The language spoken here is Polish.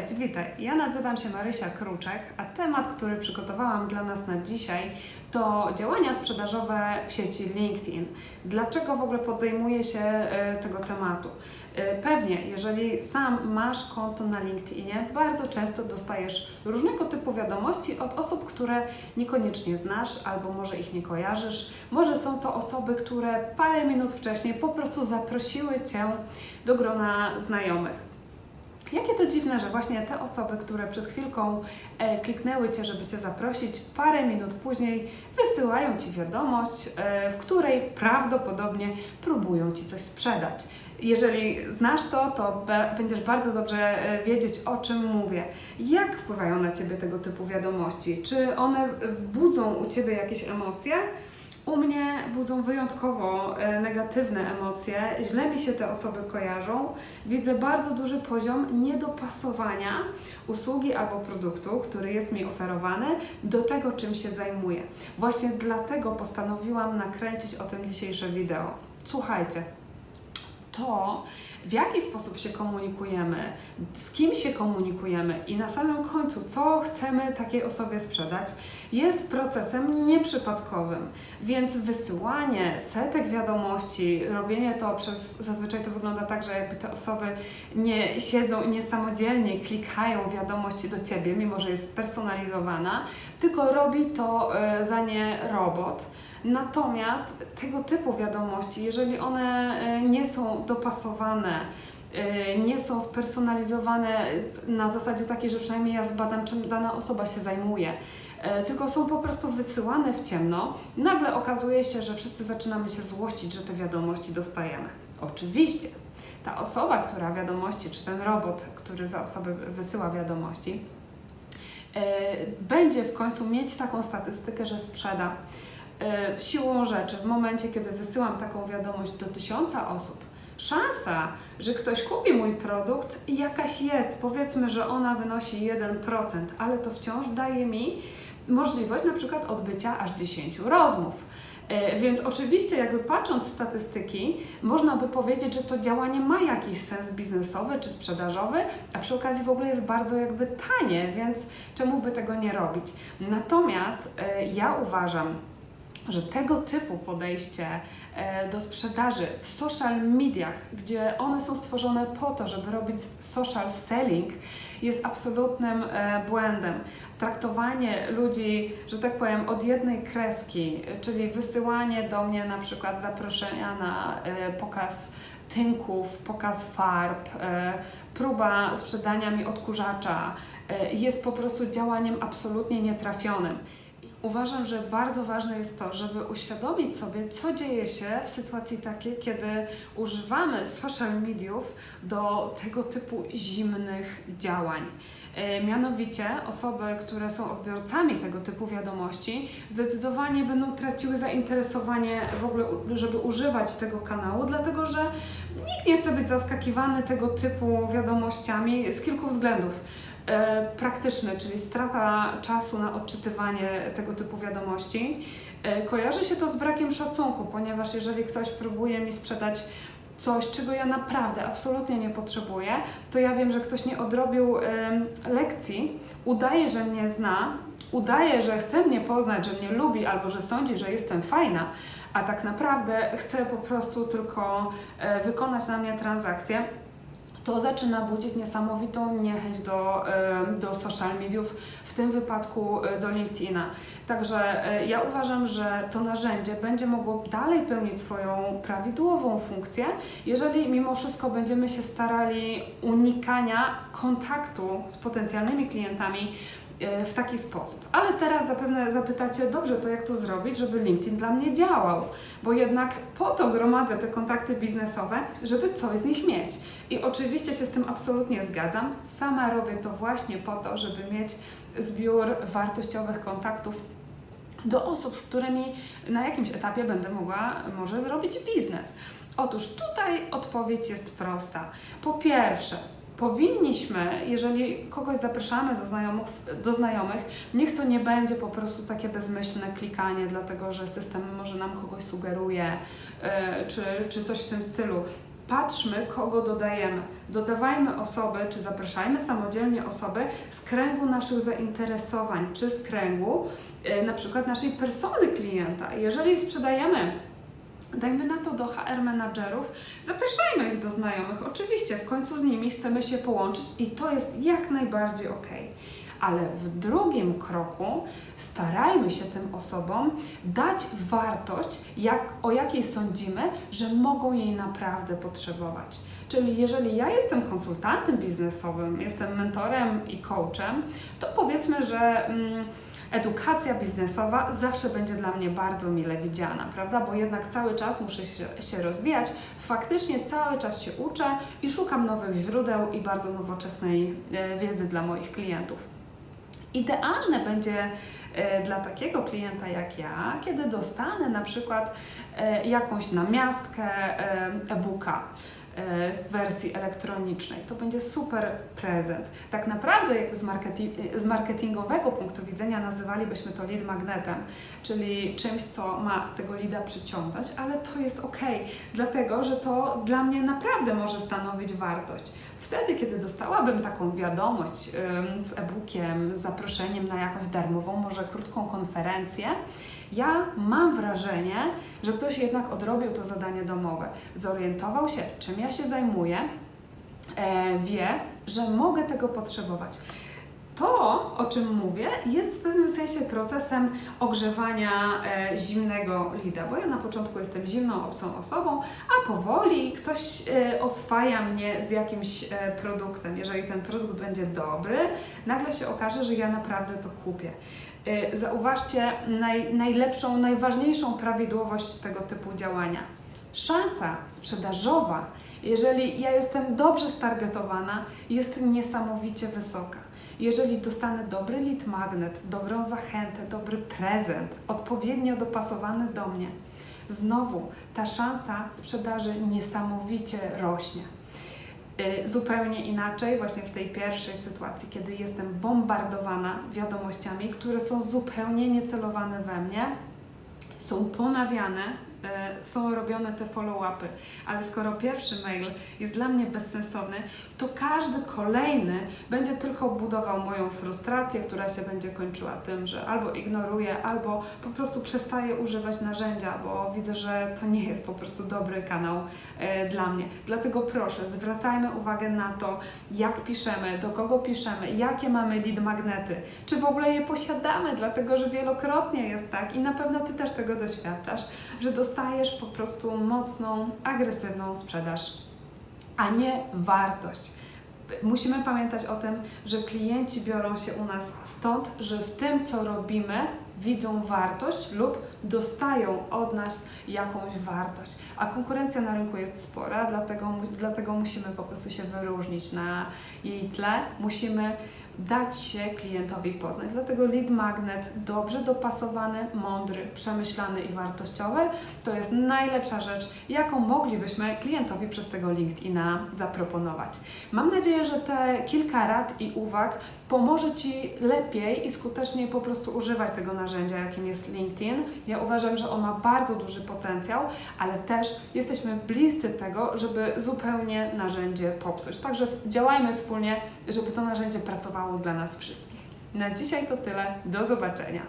Cześć, witaj. Ja nazywam się Marysia Kruczek, a temat, który przygotowałam dla nas na dzisiaj to działania sprzedażowe w sieci LinkedIn. Dlaczego w ogóle podejmuję się e, tego tematu? E, Pewnie, jeżeli sam masz konto na LinkedInie, bardzo często dostajesz różnego typu wiadomości od osób, które niekoniecznie znasz albo może ich nie kojarzysz. Może są to osoby, które parę minut wcześniej po prostu zaprosiły Cię do grona znajomych. Jakie to dziwne, że właśnie te osoby, które przed chwilką e, kliknęły Cię, żeby Cię zaprosić, parę minut później wysyłają Ci wiadomość, e, w której prawdopodobnie próbują Ci coś sprzedać. Jeżeli znasz to, to będziesz bardzo dobrze e, wiedzieć, o czym mówię. Jak wpływają na Ciebie tego typu wiadomości? Czy one budzą u Ciebie jakieś emocje? U mnie budzą wyjątkowo e, negatywne emocje, źle mi się te osoby kojarzą. Widzę bardzo duży poziom niedopasowania usługi albo produktu, który jest mi oferowany, do tego, czym się zajmuję. Właśnie dlatego postanowiłam nakręcić o tym dzisiejsze wideo. Słuchajcie, to, w jaki sposób się komunikujemy, z kim się komunikujemy i na samym końcu, co chcemy takiej osobie sprzedać, jest procesem nieprzypadkowym. Więc wysyłanie setek wiadomości, robienie to przez, zazwyczaj to wygląda tak, że jakby te osoby nie siedzą i niesamodzielnie klikają wiadomości do Ciebie, mimo że jest personalizowana, tylko robi to e, za nie robot. Natomiast tego typu wiadomości, jeżeli one e, nie są dopasowane, e, nie są spersonalizowane na zasadzie takiej, że przynajmniej ja zbadam, czym dana osoba się zajmuje, e, tylko są po prostu wysyłane w ciemno, nagle okazuje się, że wszyscy zaczynamy się złościć, że te wiadomości dostajemy. Oczywiście ta osoba, która wiadomości, czy ten robot, który za osobę wysyła wiadomości, będzie w końcu mieć taką statystykę, że sprzeda siłą rzeczy, w momencie, kiedy wysyłam taką wiadomość do tysiąca osób, szansa, że ktoś kupi mój produkt, jakaś jest. Powiedzmy, że ona wynosi 1%, ale to wciąż daje mi możliwość na przykład odbycia aż 10 rozmów. E, więc oczywiście, jakby patrząc w statystyki, można by powiedzieć, że to działanie ma jakiś sens biznesowy czy sprzedażowy, a przy okazji w ogóle jest bardzo jakby tanie, więc czemu by tego nie robić? Natomiast e, ja uważam, że tego typu podejście e, do sprzedaży w social mediach, gdzie one są stworzone po to, żeby robić social selling, jest absolutnym e, błędem. Traktowanie ludzi, że tak powiem, od jednej kreski, czyli wysyłanie do mnie na przykład zaproszenia na e, pokaz tynków, pokaz farb, próba sprzedania mi odkurzacza jest po prostu działaniem absolutnie nietrafionym. Uważam, że bardzo ważne jest to, żeby uświadomić sobie, co dzieje się w sytuacji takiej, kiedy używamy social mediów do tego typu zimnych działań. E, mianowicie osoby, które są odbiorcami tego typu wiadomości, zdecydowanie będą traciły zainteresowanie w ogóle, żeby używać tego kanału, dlatego że nikt nie chce być zaskakiwany tego typu wiadomościami z kilku względów. E, praktyczny, czyli strata czasu na odczytywanie tego typu wiadomości. E, kojarzy się to z brakiem szacunku, ponieważ jeżeli ktoś próbuje mi sprzedać coś, czego ja naprawdę absolutnie nie potrzebuję, to ja wiem, że ktoś nie odrobił lekcji, udaje, że mnie zna, udaje, że chce mnie poznać, że mnie lubi albo że sądzi, że jestem fajna, a tak naprawdę chce po prostu tylko e, wykonać na mnie transakcję to zaczyna budzić niesamowitą niechęć do, do social mediów, w tym wypadku e, do LinkedIna. Także e, ja uważam, że to narzędzie będzie mogło dalej pełnić swoją prawidłową funkcję, jeżeli mimo wszystko będziemy się starali unikania kontaktu z potencjalnymi klientami w taki sposób. Ale teraz zapewne zapytacie, dobrze, to jak to zrobić, żeby LinkedIn dla mnie działał? Bo jednak po to gromadzę te kontakty biznesowe, żeby coś z nich mieć. I oczywiście się z tym absolutnie zgadzam. Sama robię to właśnie po to, żeby mieć zbiór wartościowych kontaktów do osób, z którymi na jakimś etapie będę mogła może zrobić biznes. Otóż tutaj odpowiedź jest prosta. Po pierwsze, powinniśmy, jeżeli kogoś zapraszamy do znajomych, do znajomych, niech to nie będzie po prostu takie bezmyślne klikanie, dlatego że system może nam kogoś sugeruje, yy, czy, czy coś w tym stylu. patrzmy, kogo dodajemy. Dodawajmy osoby, czy zapraszajmy samodzielnie osoby z kręgu naszych zainteresowań, czy z kręgu e, na przykład naszej persony klienta. Jeżeli sprzedajemy Dajmy na to do HR menadżerów, zapraszajmy ich do znajomych. Oczywiście, w końcu z nimi chcemy się połączyć i to jest jak najbardziej ok. Ale w drugim kroku starajmy się tym osobom dać wartość, jak, o jakiej sądzimy, że mogą jej naprawdę potrzebować. Czyli jeżeli ja jestem konsultantem biznesowym, jestem mentorem i coachem, to powiedzmy, że. Mm, edukacja biznesowa zawsze będzie dla mnie bardzo mile widziana, prawda? Bo jednak cały czas muszę się, rozwijać, faktycznie cały czas się uczę i szukam nowych źródeł i bardzo nowoczesnej e, wiedzy dla moich klientów. Idealne będzie e, dla takiego klienta jak ja, kiedy dostanę na przykład e, jakąś namiastkę e-booka w wersji elektronicznej. To będzie super prezent. Tak naprawdę jakby z, marketi- z marketingowego punktu widzenia nazywalibyśmy to lead magnetem, czyli czymś, co ma tego leada przyciągnąć, ale to jest ok, dlatego że to dla mnie naprawdę może stanowić wartość. Wtedy, kiedy dostałabym taką wiadomość z e-bookiem, z zaproszeniem na jakąś darmową, może krótką konferencję, ja mam wrażenie, że ktoś jednak odrobił to zadanie domowe, zorientował się, czym ja się zajmuję, e, wie, że mogę tego potrzebować. To, o czym mówię, jest w pewnym sensie procesem ogrzewania e, zimnego lida, bo ja na początku jestem zimną, obcą osobą, a powoli ktoś e, oswaja mnie z jakimś e, produktem. Jeżeli ten produkt będzie dobry, nagle się okaże, że ja naprawdę to kupię. E, zauważcie naj, najlepszą, najważniejszą prawidłowość tego typu działania. Szansa sprzedażowa, jeżeli ja jestem dobrze stargetowana, jest niesamowicie wysoka. Jeżeli dostanę dobry lead magnet, dobrą zachętę, dobry prezent, odpowiednio dopasowany do mnie, znowu ta szansa sprzedaży niesamowicie rośnie. Y, Zupełnie inaczej, właśnie w tej pierwszej sytuacji, kiedy jestem bombardowana wiadomościami, które są zupełnie niecelowane we mnie, są ponawiane, są robione te follow-upy, ale skoro pierwszy mail jest dla mnie bezsensowny, to każdy kolejny będzie tylko budował moją frustrację, która się będzie kończyła tym, że albo ignoruję, albo po prostu przestaję używać narzędzia, bo widzę, że to nie jest po prostu dobry kanał e, dla mnie. Dlatego proszę, zwracajmy uwagę na to, jak piszemy, do kogo piszemy, jakie mamy lead magnety, czy w ogóle je posiadamy, dlatego że wielokrotnie jest tak i na pewno Ty też tego doświadczasz, że dostajesz po prostu mocną, agresywną sprzedaż, a nie wartość. Musimy pamiętać o tym, że klienci biorą się u nas stąd, że w tym, co robimy, widzą wartość lub dostają od nas jakąś wartość. A konkurencja na rynku jest spora, dlatego, dlatego musimy po prostu się wyróżnić na jej tle. Musimy dać się klientowi poznać. Dlatego lead magnet dobrze dopasowany, mądry, przemyślany i wartościowy to jest najlepsza rzecz, jaką moglibyśmy klientowi przez tego LinkedIna zaproponować. Mam nadzieję, że te kilka rad i uwag pomoże Ci lepiej i skuteczniej po prostu używać tego narzędzia, jakim jest LinkedIn. Ja uważam, że on ma bardzo duży potencjał, ale też jesteśmy bliscy tego, żeby zupełnie narzędzie popsuć. Także działajmy wspólnie, żeby to narzędzie pracowało dla nas wszystkich. Na dzisiaj to tyle. Do zobaczenia.